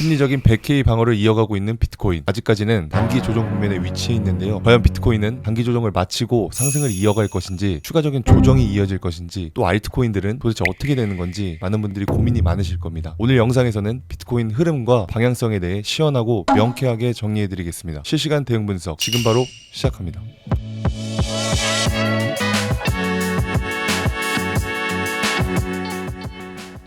심리적인 100K 방어를 이어가고 있는 비트코인. 아직까지는 단기 조정 국면에 위치해 있는데요. 과연 비트코인은 단기 조정을 마치고 상승을 이어갈 것인지, 추가적인 조정이 이어질 것인지, 또 알트코인들은 도대체 어떻게 되는 건지 많은 분들이 고민이 많으실 겁니다. 오늘 영상에서는 비트코인 흐름과 방향성에 대해 시원하고 명쾌하게 정리해 드리겠습니다. 실시간 대응 분석 지금 바로 시작합니다.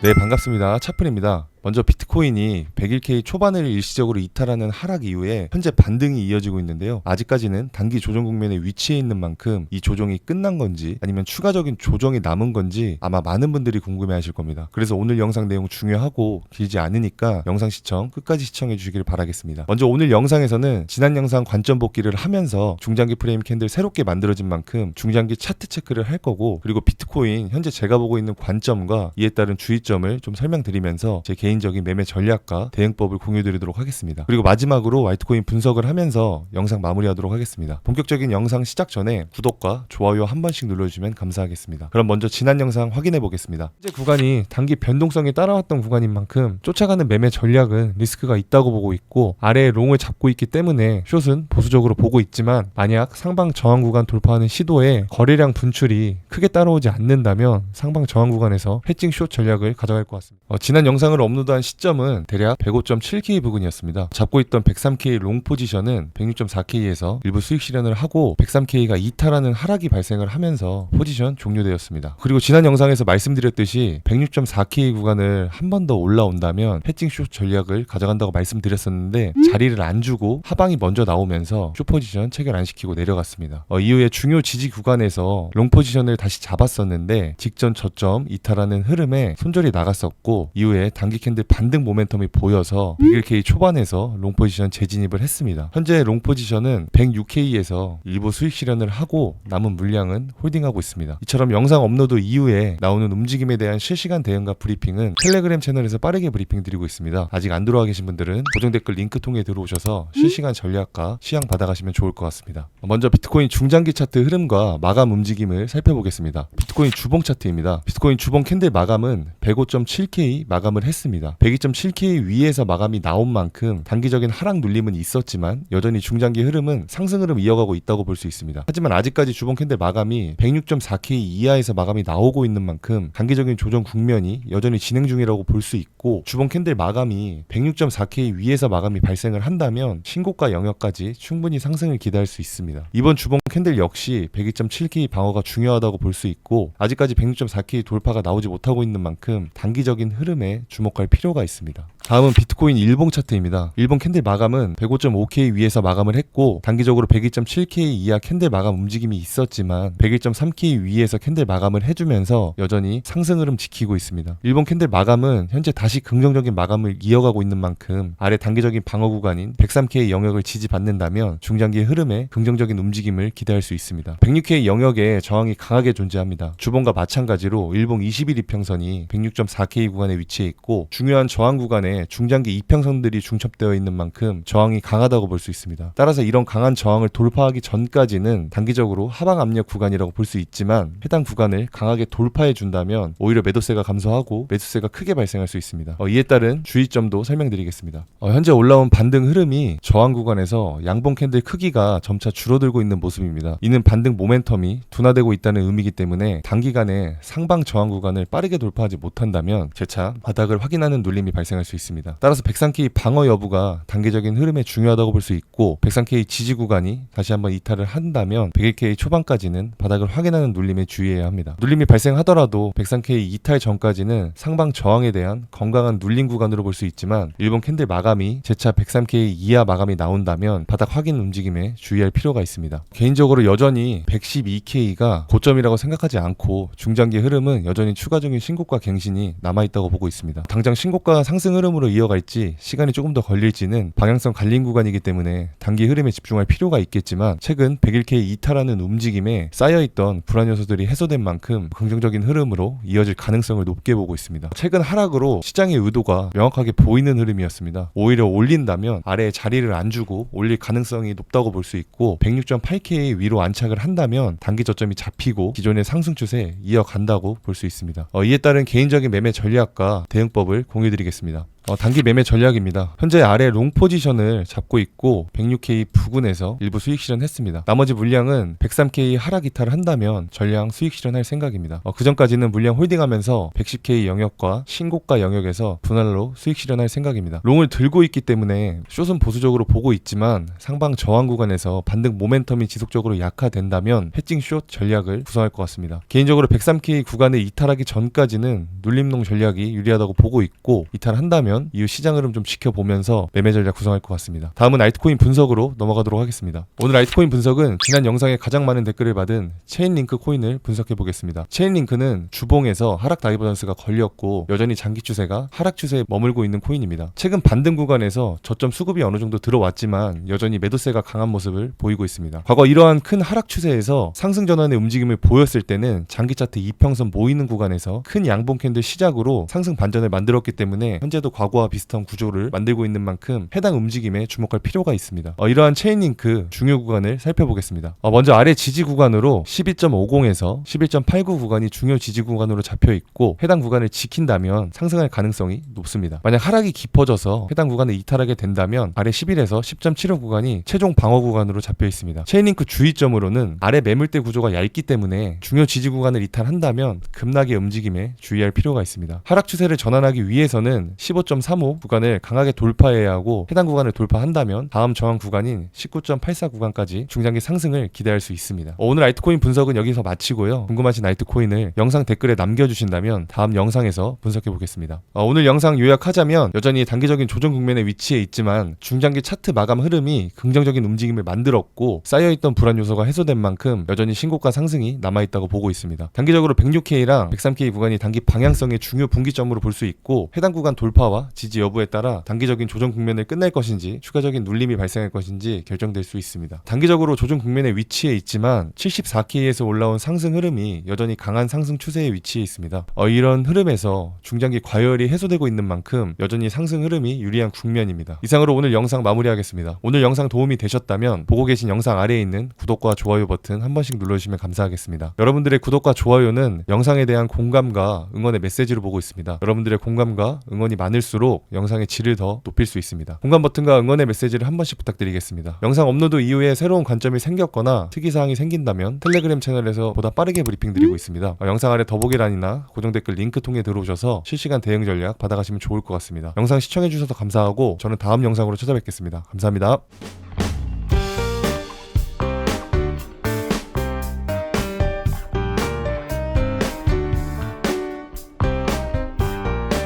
네 반갑습니다 차플입니다 먼저 비트코인이 101K 초반을 일시적으로 이탈하는 하락 이후에 현재 반등이 이어지고 있는데요. 아직까지는 단기 조정 국면에 위치해 있는 만큼 이 조정이 끝난 건지 아니면 추가적인 조정이 남은 건지 아마 많은 분들이 궁금해 하실 겁니다. 그래서 오늘 영상 내용 중요하고 길지 않으니까 영상 시청 끝까지 시청해 주시길 바라겠습니다. 먼저 오늘 영상에서는 지난 영상 관점 복귀를 하면서 중장기 프레임 캔들 새롭게 만들어진 만큼 중장기 차트 체크를 할 거고 그리고 비트코인 현재 제가 보고 있는 관점과 이에 따른 주의점을 좀 설명드리면서 제 개인 적인 매매 전략과 대응법을 공유드리도록 하겠습니다. 그리고 마지막으로 화이트코인 분석을 하면서 영상 마무리하도록 하겠습니다. 본격적인 영상 시작 전에 구독과 좋아요 한 번씩 눌러주시면 감사하겠습니다. 그럼 먼저 지난 영상 확인해 보겠습니다. 현재 구간이 단기 변동성이 따라왔던 구간인 만큼 쫓아가는 매매 전략은 리스크가 있다고 보고 있고 아래에 롱을 잡고 있기 때문에 숏은 보수적으로 보고 있지만 만약 상방 저항 구간 돌파하는 시도에 거래량 분출이 크게 따라오지 않는다면 상방 저항 구간에서 해칭 숏 전략을 가져갈 것 같습니다. 어, 지난 영상을 업로드 한 시점은 대략 105.7K 부근이었습니다. 잡고 있던 103K 롱 포지션은 106.4K에서 일부 수익 실현을 하고 103K가 이탈하는 하락이 발생을 하면서 포지션 종료되었습니다. 그리고 지난 영상에서 말씀드렸듯이 106.4K 구간을 한 번 더 올라온다면 해칭 숏 전략을 가져간다고 말씀드렸었는데 자리를 안 주고 하방이 먼저 나오면서 숏 포지션 체결 안 시키고 내려갔습니다. 어, 이후에 중요 지지 구간에서 롱 포지션을 다시 잡았었는데 직전 저점 이탈하는 흐름에 손절이 나갔었고 이후에 단기 캔들 반등 모멘텀이 보여서 101K 초반에서 롱 포지션 재진입을 했습니다. 현재 롱 포지션은 106K에서 일부 수익 실현을 하고 남은 물량은 홀딩하고 있습니다. 이처럼 영상 업로드 이후에 나오는 움직임에 대한 실시간 대응과 브리핑은 텔레그램 채널에서 빠르게 브리핑 드리고 있습니다. 아직 안 들어와 계신 분들은 고정 댓글 링크 통해 들어오셔서 실시간 전략과 시향 받아가시면 좋을 것 같습니다. 먼저 비트코인 중장기 차트 흐름과 마감 움직임을 살펴보겠습니다. 비트코인 주봉 차트입니다. 비트코인 주봉 캔들 마감은 105.7K 마감을 했습니다. 102.7K 위에서 마감이 나온 만큼 단기적인 하락 눌림은 있었지만 여전히 중장기 흐름은 상승 흐름 이어가고 있다고 볼 수 있습니다. 하지만 아직까지 주봉 캔들 마감이 106.4K 이하에서 마감이 나오고 있는 만큼 단기적인 조정 국면이 여전히 진행 중이라고 볼 수 있고 주봉 캔들 마감이 106.4K 위에서 마감이 발생을 한다면 신고가 영역까지 충분히 상승을 기대할 수 있습니다. 이번 주봉 캔들 역시 102.7K 방어가 중요하다고 볼 수 있고 아직까지 106.4K 돌파가 나오지 못하고 있는 만큼 단기적인 흐름에 주목할 필요가 있습니다. 다음은 비트코인 일봉 차트입니다. 일봉 캔들 마감은 105.5K 위에서 마감을 했고 단기적으로 102.7K 이하 캔들 마감 움직임이 있었지만 101.3K 위에서 캔들 마감을 해주면서 여전히 상승 흐름 지키고 있습니다. 일본 캔들 마감은 현재 다시 긍정적인 마감을 이어가고 있는 만큼 아래 단기적인 방어 구간인 103K 영역을 지지받는다면 중장기 흐름에 긍정적인 움직임을 기대할 수 있습니다. 106K 영역에 저항이 강하게 존재합니다. 주봉과 마찬가지로 일봉 21 이평선이 106.4K 구간에 위치해 있고 중요한 저항 구간에 중장기 이평선들이 중첩되어 있는 만큼 저항이 강하다고 볼 수 있습니다. 따라서 이런 강한 저항을 돌파하기 전까지는 단기적으로 하방 압력 구간이라고 볼 수 있지만 해당 구간을 강하게 돌파해 준다면 오히려 매도세가 감소하고 매수세가 크게 발생할 수 있습니다. 어, 이에 따른 주의점도 설명드리겠습니다. 어, 현재 올라온 반등 흐름이 저항 구간에서 양봉 캔들 크기가 점차 줄어들고 있는 모습입니다. 이는 반등 모멘텀이 둔화되고 있다는 의미이기 때문에 단기간에 상방 저항 구간을 빠르게 돌파하지 못한다면 재차 바닥을 확인하는 눌림이 발생할 수 있습니다. 따라서 103K 방어 여부가 단기적인 흐름에 중요하다고 볼 수 있고 103K 지지 구간이 다시 한번 이탈을 한다면 101K 초반까지는 바닥을 확인하는 눌림에 주의해야 합니다. 눌림이 발생하더라도 103K 이탈 전까지는 상방 저항에 대한 건강한 눌림 구간으로 볼 수 있지만 일본 캔들 마감이 재차 103K 이하 마감이 나온다면 바닥 확인 움직임에 주의할 필요가 있습니다. 개인적으로 여전히 112K가 고점이라고 생각하지 않고 중장기 흐름은 여전히 추가적인 신고가 갱신이 남아있다고 보고 있습니다. 당장 신고가 상승 흐름 으로 이어갈지 시간이 조금 더 걸릴지는 방향성 갈린 구간이기 때문에 단기 흐름에 집중할 필요가 있겠지만 최근 101K 이탈하는 움직임에 쌓여있던 불안 요소들이 해소된 만큼 긍정적인 흐름으로 이어질 가능성을 높게 보고 있습니다. 최근 하락으로 시장의 의도가 명확하게 보이는 흐름이었습니다. 오히려 올린다면 아래에 자리를 안 주고 올릴 가능성이 높다고 볼 수 있고 106.8K 위로 안착을 한다면 단기 저점이 잡히고 기존의 상승 추세 이어간다고 볼 수 있습니다. 어, 이에 따른 개인적인 매매 전략과 대응법을 공유드리겠습니다. 어, 단기 매매 전략입니다. 현재 아래 롱 포지션을 잡고 있고 106K 부근에서 일부 수익 실현했습니다. 나머지 물량은 103K 하락 이탈을 한다면 전량 수익 실현할 생각입니다. 어, 그 전까지는 물량 홀딩하면서 110K 영역과 신고가 영역에서 분할로 수익 실현할 생각입니다. 롱을 들고 있기 때문에 숏은 보수적으로 보고 있지만 상방 저항 구간에서 반등 모멘텀이 지속적으로 약화된다면 해칭 숏 전략을 구성할 것 같습니다. 개인적으로 103K 구간을 이탈하기 전까지는 눌림롱 전략이 유리하다고 보고 있고 이탈한다면 이후 시장 흐름 좀 지켜보면서 매매 전략 구성할 것 같습니다. 다음은 알트코인 분석으로 넘어가도록 하겠습니다. 오늘 알트코인 분석은 지난 영상에 가장 많은 댓글을 받은 체인링크 코인을 분석해 보겠습니다. 체인링크는 주봉에서 하락 다이버전스가 걸렸고 여전히 장기 추세가 하락 추세에 머물고 있는 코인입니다. 최근 반등 구간에서 저점 수급이 어느 정도 들어왔지만 여전히 매도세가 강한 모습을 보이고 있습니다. 과거 이러한 큰 하락 추세에서 상승 전환의 움직임을 보였을 때는 장기 차트 이평선 모이는 구간에서 큰 양봉 캔들 시작으로 상승 반전을 만들었기 때문에 현재도 과 거와 비슷한 구조를 만들고 있는 만큼 해당 움직임에 주목할 필요가 있습니다. 어, 이러한 체인링크 중요 구간을 살펴보겠습니다. 어, 먼저 아래 지지 구간으로 12.50에서 11.89 구간이 중요 지지 구간으로 잡혀 있고 해당 구간을 지킨다면 상승할 가능성이 높습니다. 만약 하락이 깊어져서 해당 구간을 이탈하게 된다면 아래 11에서 10.75 구간이 최종 방어 구간으로 잡혀 있습니다. 체인링크 주의점으로는 아래 매물대 구조가 얇기 때문에 중요 지지 구간을 이탈한다면 급락의 움직임에 주의할 필요가 있습니다. 하락 추세를 전환하기 위해서는 15.35 구간을 강하게 돌파해야 하고 해당 구간을 돌파한다면 다음 저항 구간인 19.84 구간까지 중장기 상승을 기대할 수 있습니다. 어, 오늘 알트코인 분석은 여기서 마치고요. 궁금하신 알트코인을 영상 댓글에 남겨주신다면 다음 영상에서 분석해 보겠습니다. 어, 오늘 영상 요약하자면 여전히 단기적인 조정 국면에 위치해 있지만 중장기 차트 마감 흐름이 긍정적인 움직임을 만들었고 쌓여있던 불안 요소가 해소된 만큼 여전히 신고가 상승이 남아있다고 보고 있습니다. 단기적으로 106K랑 103K 구간이 단기 방향성의 중요 분기점으로 볼 수 있고 해당 구간 돌파와 지지 여부에 따라 단기적인 조정 국면을 끝낼 것인지 추가적인 눌림이 발생할 것인지 결정될 수 있습니다. 단기적으로 조정 국면에 위치해 있지만 74K에서 올라온 상승 흐름이 여전히 강한 상승 추세에 위치해 있습니다. 어, 이런 흐름에서 중장기 과열이 해소되고 있는 만큼 여전히 상승 흐름이 유리한 국면입니다. 이상으로 오늘 영상 마무리하겠습니다. 오늘 영상 도움이 되셨다면 보고 계신 영상 아래에 있는 구독과 좋아요 버튼 한 번씩 눌러주시면 감사하겠습니다. 여러분들의 구독과 좋아요는 영상에 대한 공감과 응원의 메시지로 보고 있습니다. 여러분들의 공감과 응원이 많을 수록 영상의 질을 더 높일 수 있습니다. 공감 버튼과 응원의 메시지를 한 번씩 부탁드리겠습니다. 영상 업로드 이후에 새로운 관점이 생겼거나 특이사항이 생긴다면 텔레그램 채널에서 보다 빠르게 브리핑 드리고 있습니다. 어, 영상 아래 더보기란이나 고정 댓글 링크 통해 들어오셔서 실시간 대응 전략 받아가시면 좋을 것 같습니다. 영상 시청해주셔서 감사하고 저는 다음 영상으로 찾아뵙겠습니다. 감사합니다.